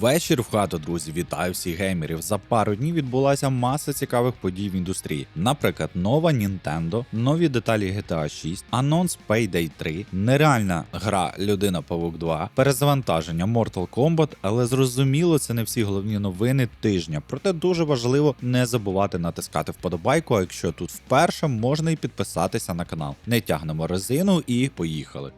Вечір в хату, друзі, вітаю всіх геймерів. За пару днів відбулася маса цікавих подій в індустрії. Наприклад, нова Nintendo, нові деталі GTA 6, анонс Payday 3, нереальна гра Людина Павук 2, перезавантаження Mortal Kombat, але зрозуміло, це не всі головні новини тижня. Проте дуже важливо не забувати натискати вподобайку. А якщо тут вперше, можна і підписатися на канал. Не тягнемо резину і поїхали.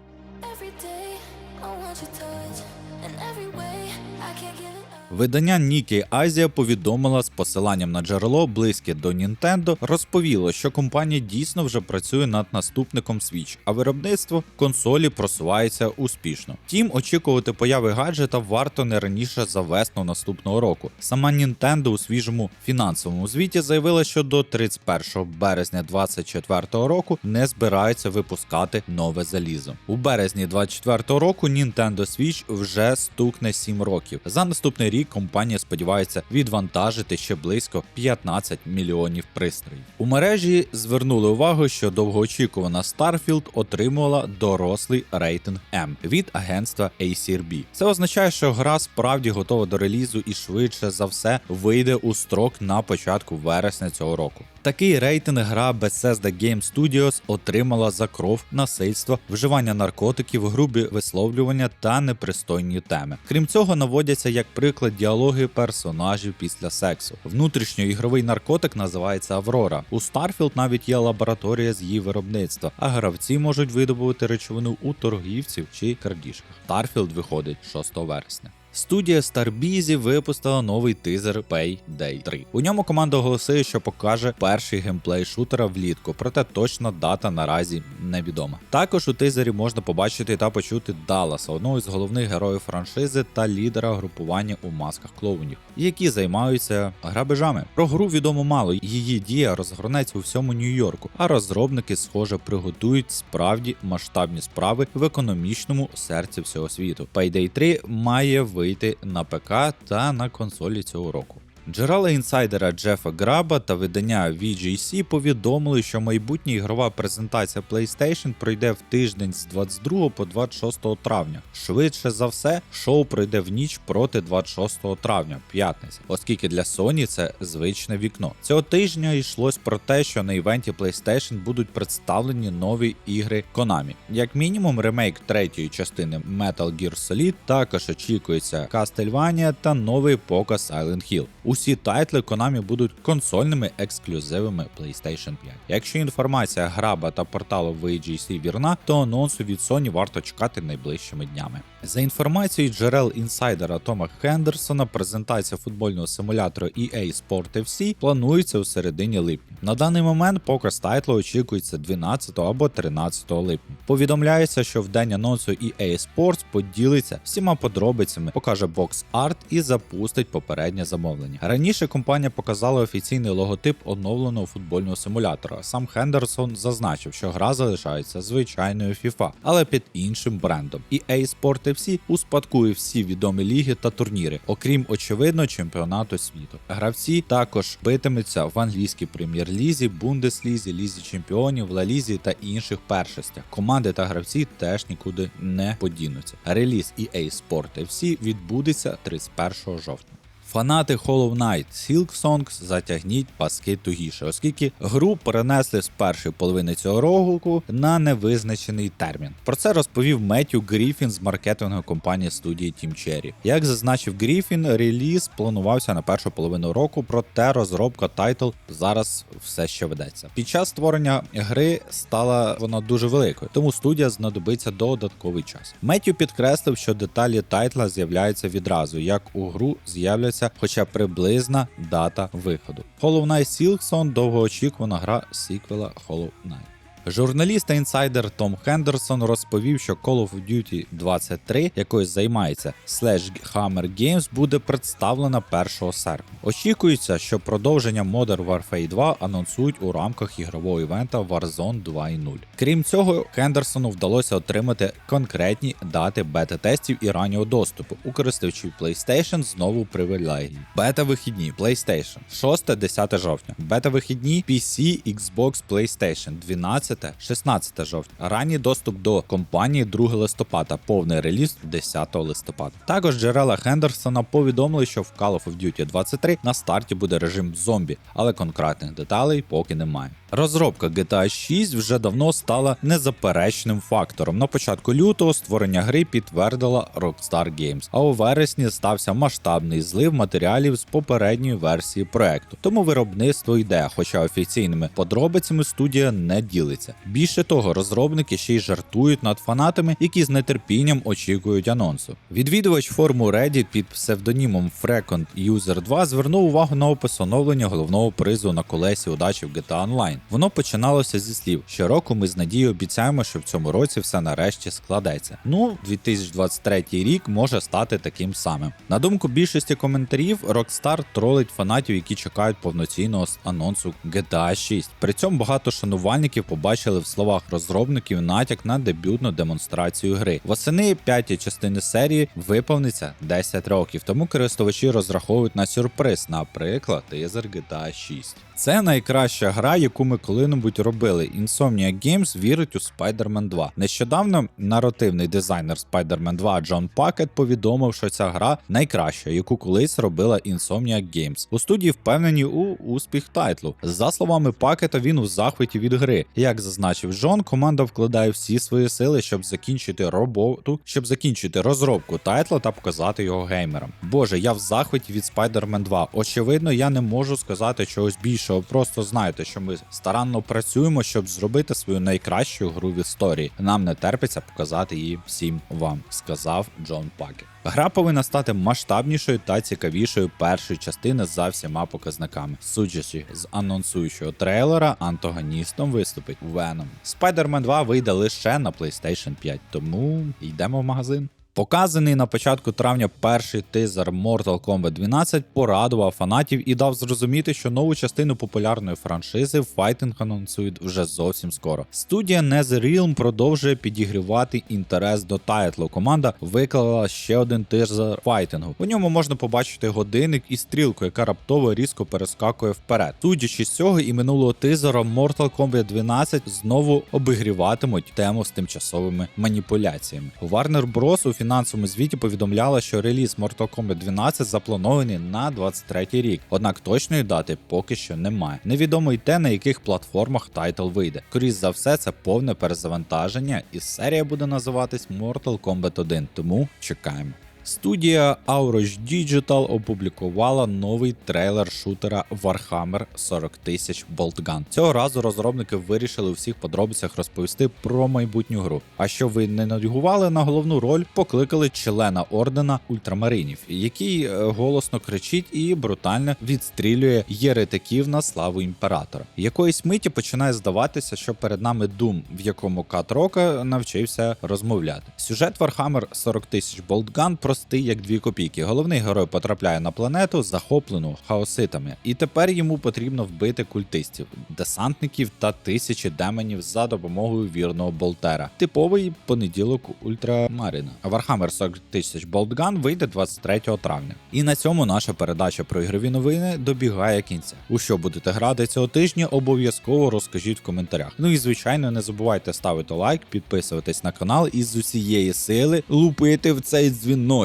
Видання Nikkei Азія повідомила з посиланням на джерело близьке до Nintendo, розповіло, що компанія дійсно вже працює над наступником Switch, а виробництво консолі просувається успішно. Втім, очікувати появи гаджета варто не раніше за весну наступного року. Сама Nintendo у свіжому фінансовому звіті заявила, що до 31 березня 2024 року не збирається випускати нове залізо. У березні 2024 року Nintendo Switch вже стукне 7 років. За наступний рік компанія сподівається відвантажити ще близько 15 мільйонів пристроїв. У мережі звернули увагу, що довгоочікувана Starfield отримувала дорослий рейтинг М від агентства ACRB. Це означає, що гра справді готова до релізу і швидше за все вийде у строк на початку вересня цього року. Такий рейтинг гра Bethesda Game Studios отримала за кров, насильство, вживання наркотиків, грубі висловлювання та непристойні теми. Крім цього, наводяться як приклад діалоги персонажів після сексу. Внутрішньоігровий наркотик називається Аврора. У Starfield навіть є лабораторія з її виробництва, а гравці можуть видобувати речовину у торгівців чи крадіжках. Starfield виходить 6 вересня. Студія Starbizzy випустила новий тизер Payday 3. У ньому команда оголосила, що покаже перший геймплей шутера влітку, проте точна дата наразі невідома. Також у тизері можна побачити та почути Далласа, одного з головних героїв франшизи та лідера групування у масках клоунів, які займаються грабежами. Про гру відомо мало. Її дія розгорнеться у всьому Нью-Йорку, а розробники, схоже, приготують справді масштабні справи в економічному серці всього світу. Payday 3 має вийти на ПК та на консолі цього року. Джерела інсайдера Джефа Граба та видання VGC повідомили, що майбутня ігрова презентація PlayStation пройде в тиждень з 22 по 26 травня. Швидше за все, шоу пройде в ніч проти 26 травня, п'ятниця, оскільки для Sony це звичне вікно. Цього тижня йшлось про те, що на івенті PlayStation будуть представлені нові ігри Konami. Як мінімум, ремейк третьої частини Metal Gear Solid, також очікується Castlevania та новий показ Silent Hill. Усі тайтли Konami будуть консольними ексклюзивами PlayStation 5. Якщо інформація граба та порталу VGC вірна, то анонсу від Sony варто чекати найближчими днями. За інформацією джерел інсайдера Тома Хендерсона, презентація футбольного симулятора EA Sport FC планується у середині липня. На даний момент показ тайтлу очікується 12 або 13 липня. Повідомляється, що в день анонсу EA Sports поділиться всіма подробицями, покаже бокс арт і запустить попереднє замовлення. Раніше компанія показала офіційний логотип оновленого футбольного симулятора. Сам Хендерсон зазначив, що гра залишається звичайною FIFA, але під іншим брендом. EA Sport FC успадкує всі відомі ліги та турніри, окрім очевидно чемпіонату світу. Гравці також битимуться в англійській прем'єр-лізі, Бундеслізі, лізі чемпіонів, Ла Лізі та інших першостях. Команди та гравці теж нікуди не подінуться. Реліз EA Sport FC відбудеться 31 жовтня. Фанати Hollow Knight Silksongs затягніть паски тугіше, оскільки гру перенесли з першої половини цього року на невизначений термін. Про це розповів Меттю Гріфін з маркетингової компанії студії Team Cherry. Як зазначив Гріфін, реліз планувався на першу половину року, проте розробка тайтл зараз все ще ведеться. Під час створення гри стала вона дуже великою, тому студія знадобиться додатковий час. Меттю підкреслив, що деталі тайтла з'являються відразу, як у гру з'являться хоча б приблизна дата виходу. Hollow Knight Silksong довгоочікувана гра сіквела Hollow Knight. Журналіст та інсайдер Том Хендерсон розповів, що Call of Duty 23, якою займається Sledgehammer Games, буде представлена 1 серпня. Очікується, що продовження Modern Warfare 2 анонсують у рамках ігрового івента Warzone 2.0. Крім цього, Хендерсону вдалося отримати конкретні дати бета-тестів і раннього доступу у користувачів PlayStation знову привілегії. Бета-вихідні PlayStation 6-10 жовтня. Бета-вихідні PC, Xbox, PlayStation 12 15-16 жовтня. Ранній доступ до компанії 2 листопада, повний реліз 10 листопада. Також джерела Хендерсона повідомили, що в Call of Duty 23 на старті буде режим зомбі, але конкретних деталей поки немає. Розробка GTA 6 вже давно стала незаперечним фактором. На початку лютого створення гри підтвердила Rockstar Games, а у вересні стався масштабний злив матеріалів з попередньої версії проекту. Тому виробництво йде, хоча офіційними подробицями студія не ділиться. Більше того, розробники ще й жартують над фанатами, які з нетерпінням очікують анонсу. Відвідувач форуму Reddit під псевдонімом Frequent User 2 звернув увагу на опис оновлення головного призу на колесі удачі в GTA Online. Воно починалося зі слів: щороку ми з надією обіцяємо, що в цьому році все нарешті складеться. Ну, 2023 рік може стати таким самим. На думку більшості коментарів, Rockstar тролить фанатів, які чекають повноцінного анонсу GTA 6. При цьому багато шанувальників побачили в словах розробників натяк на дебютну демонстрацію гри. Восени п'ятій частини серії виповниться 10 років, тому користувачі розраховують на сюрприз, наприклад, тизер GTA 6. Це найкраща гра, яку ми коли-небудь робили. Insomniac Games вірить у Spider-Man 2. Нещодавно наративний дизайнер Spider-Man 2 Джон Пакет повідомив, що ця гра найкраща, яку колись робила Insomniac Games. У студії впевнені у успіх тайтлу. За словами Пакета, він у захваті від гри. Як зазначив Джон, команда вкладає всі свої сили, щоб закінчити роботу, щоб закінчити розробку тайтла та показати його геймерам. Боже, я в захваті від Spider-Man 2. Очевидно, я не можу сказати чогось більшого. Просто знайте, що ми старанно працюємо, щоб зробити свою найкращу гру в історії. Нам не терпиться показати її всім вам, сказав Джон Пакет. Гра повинна стати масштабнішою та цікавішою першої частини за всіма показниками. Судячи з анонсуючого трейлера, антагоністом виступить Веном. Spider-Man 2 вийде лише на PlayStation 5, тому йдемо в магазин. Показаний на початку травня перший тизер Mortal Kombat 12 порадував фанатів і дав зрозуміти, що нову частину популярної франшизи файтинг анонсують вже зовсім скоро. Студія NetherRealm продовжує підігрівати інтерес до тайтлу. Команда виклала ще один тизер файтингу. У ньому можна побачити годинник і стрілку, яка раптово різко перескакує вперед. Судячи з цього і минулого тизера, Mortal Kombat 12 знову обігріватимуть тему з тимчасовими маніпуляціями. Warner Bros. Фінансовому звіті повідомляла, що реліз Mortal Kombat 12 запланований на 23 рік, однак точної дати поки що немає. Невідомо й те, на яких платформах тайтл вийде. Скоріше за все, це повне перезавантаження, і серія буде називатись Mortal Kombat 1, тому чекаємо. Студія Auroch Digital опублікувала новий трейлер шутера Warhammer 40 тисяч Boltgun. Цього разу розробники вирішили у всіх подробицях розповісти про майбутню гру. А що ви не нудьгували на головну роль, покликали члена ордена ультрамаринів, який е, голосно кричить і брутально відстрілює єретиків на славу імператора. Якоїсь миті починає здаватися, що перед нами Doom, в якому Кат Рока навчився розмовляти. Сюжет Warhammer 40 тисяч Boltgun простий як дві копійки. Головний герой потрапляє на планету, захоплену хаоситами, і тепер йому потрібно вбити культистів, десантників та тисячі демонів за допомогою вірного болтера. Типовий понеділок ультрамарина. Warhammer 40 тисяч Boltgun вийде 23 травня. І на цьому наша передача про ігрові новини добігає кінця. У що будете грати цього тижня? Обов'язково розкажіть в коментарях. Ну і звичайно, не забувайте ставити лайк, підписуватись на канал і з усієї сили лупити в цей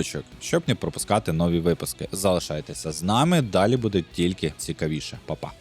дзвіночок, щоб не пропускати нові випуски. Залишайтеся з нами, далі буде тільки цікавіше. Па-па.